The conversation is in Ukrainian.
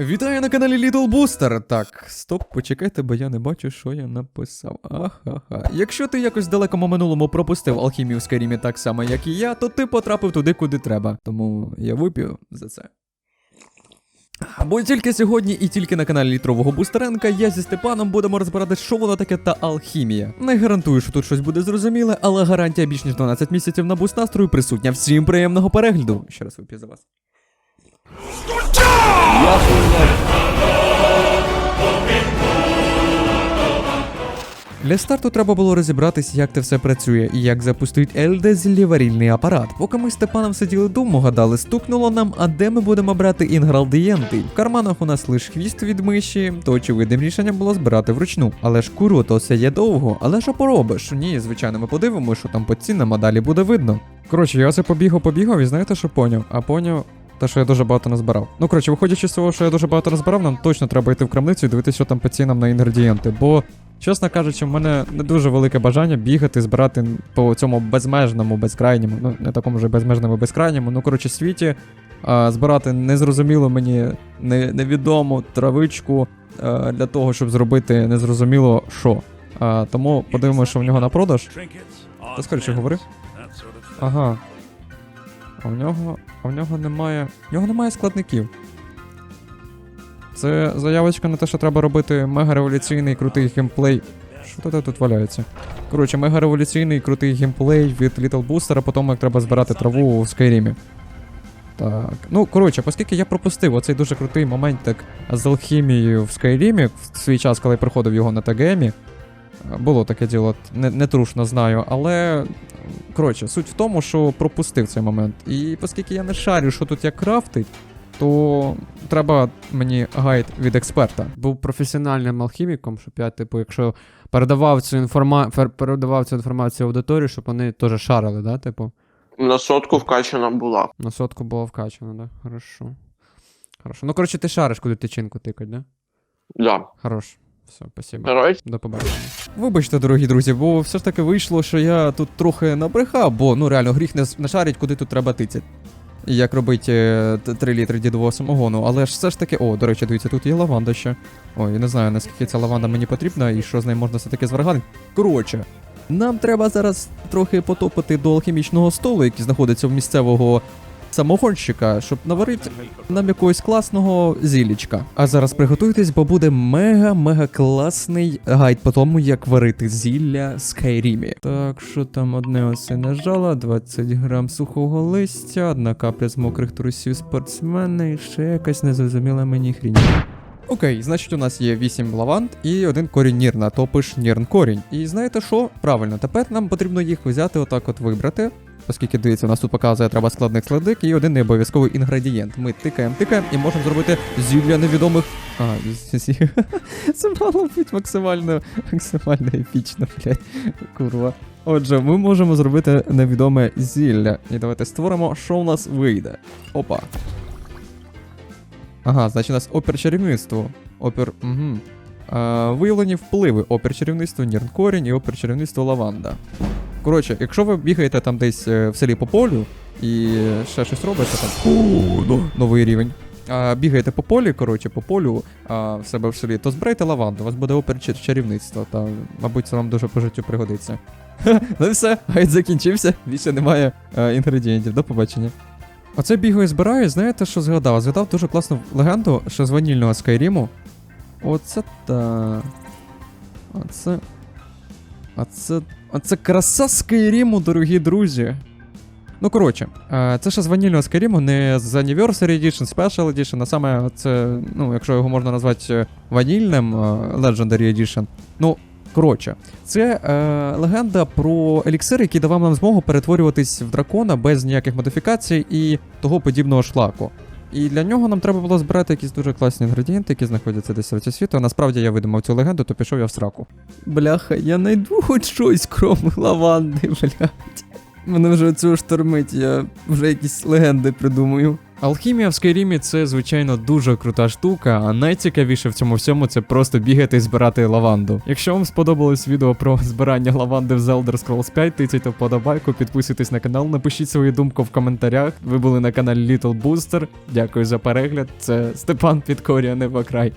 Вітаю на каналі Little Booster. Так, стоп, почекайте, бо я не бачу, що я написав. Ахаха. Якщо ти якось далекому минулому пропустив алхімію в Скайрімі так само, як і я, то ти потрапив туди, куди треба. Тому я вип'ю за це. Бо тільки сьогодні і тільки на каналі Літрового Бустеренка я зі Степаном будемо розбирати, що воно таке та алхімія. Не гарантую, що тут щось буде зрозуміле, але гарантія більш ніж 12 місяців на буст настрою присутня. Всім приємного перегляду. Ще раз вип'ю за вас. Для старту треба було розібратись, як це все працює і як запустить ЛД зілліварільний апарат. Поки ми з Степаном сиділи думу, гадали, стукнуло нам, а де ми будемо брати інгредієнти. В карманах у нас лише хвіст від миші, то очевидним рішенням було збирати вручну. Але ж куру, то все є довго. Але що поробиш? Ні, звичайно, ми подивимося, що там по цінам, а далі буде видно. Коротше, я це побігав, побігав, і знаєте, що поняв? А поняв. Те, що я дуже багато назбирав. Ну коротше, виходячи з того, що я дуже багато назбирав, нам точно треба йти в крамницю і дивитися, що там по цінам на інгредієнти. Бо, чесно кажучи, в мене не дуже велике бажання бігати, збирати по цьому безмежному, безкрайньому, ну не такому вже безмежному, безкрайньому, ну коротше, світі. А, збирати незрозуміло мені не, невідому травичку а, для того, щоб зробити незрозуміло що. А, тому подивимося, що в нього на продаж. Ти скоріше говори. Ага. А в нього. А в нього немає. В нього немає складників. Це заявочка на те, що треба робити мега-революційний крутий геймплей. Що тут тут валяється? Коротше, мега-революційний крутий геймплей від Little Booster, а потім як треба збирати траву в Скайрімі. Так. Ну, коротше, оскільки я пропустив оцей дуже крутий момент так з алхімією в Скайрімі в свій час, коли я проходив його на ТГМі. Було таке діло, не, не трушно знаю, але коротше, суть в тому, що пропустив цей момент. І оскільки я не шарю, що тут як крафтить, то треба мені гайд від експерта. був професіональним алхіміком, щоб я, типу, якщо передавав цю інформа... передавав цю інформацію аудиторії, щоб вони теж шарили, да, типу? На сотку вкачана була. На сотку було вкачано, да? Хорошо. Хорошо. Ну, коротше, ти шариш, куди тичинку тикать, да? Да. Хорош. Все, спасибо. Герой. До побачення. Вибачте, дорогі друзі, бо все ж таки вийшло, що я тут трохи набрехав, бо ну реально гріх не, с- не шарить, куди тут треба тицять. Як робити е, 3 літри дідового самогону, але ж все ж таки. О, до речі, дивіться, тут є лаванда ще. Ой, не знаю, наскільки ця лаванда мені потрібна і що з нею можна все-таки зваргати. Коротше, нам треба зараз трохи потопити до алхімічного столу, який знаходиться в місцевого самогонщика, щоб наварити нам якогось класного зілічка. А зараз приготуйтесь, бо буде мега-мега класний гайд по тому, як варити зілля з Скайрімі. Так, що там одне оце нажала, 20 грам сухого листя, одна капля з мокрих трусів спортсмена і ще якась незрозуміла мені хрінь. Окей, значить у нас є 8 лаванд і один корінь нірна, топиш нірн корінь. І знаєте що? Правильно, тепер нам потрібно їх взяти, отак от вибрати. Оскільки дивіться, у нас тут показує треба складник складник і один необов'язковий інгредієнт. Ми тикаємо, тикаємо і можемо зробити зілля невідомих. А, це мало бути максимально, максимально епічно, блядь. Курва. Отже, ми можемо зробити невідоме зілля. І давайте створимо, що у нас вийде. Опа. Ага, значить у нас опір чарівництво. Опір. Угу. А, виявлені впливи опір чарівництво, нірн корінь і опір чарівництво лаванда. Коротше, якщо ви бігаєте там десь е, в селі по полю і ще щось робите там. Ну, новий рівень. А, бігаєте по полі, коротше, по полю а, в себе в селі, то збирайте лаванду, у вас буде опір чар- чарівництва, та, мабуть, це вам дуже по життю пригодиться. Ну і все, гайд закінчився, більше немає е, інгредієнтів. До побачення. Оце бігаю і збираю, знаєте, що згадав? Згадав дуже класну легенду ще з ванільного Скайріму. Оце та. Оце. Оце. Оце краса Скайріму, дорогі друзі. Ну, коротше, е, це ще з ванільного Скайріму, не з Anniversary Edition, Special Edition, а саме це, ну, якщо його можна назвати е, ванільним е, Legendary Edition. Ну, коротше, це е, легенда про еліксир, який давав нам змогу перетворюватись в дракона без ніяких модифікацій і того подібного шлаку. І для нього нам треба було збирати якісь дуже класні інгредієнти, які знаходяться десь в світу. А насправді я видумав цю легенду, то пішов я в сраку. Бляха, я найду хоч щось, крім лаванди, блядь. Мене вже цього штормить, я вже якісь легенди придумую. Алхімія в Скайрімі це, звичайно, дуже крута штука, а найцікавіше в цьому всьому це просто бігати і збирати лаванду. Якщо вам сподобалось відео про збирання лаванди в The Elder Scrolls 5, тицяйте вподобайку, підписуйтесь на канал, напишіть свою думку в коментарях. Ви були на каналі Little Booster. Дякую за перегляд. Це Степан Підкорія Небокрай.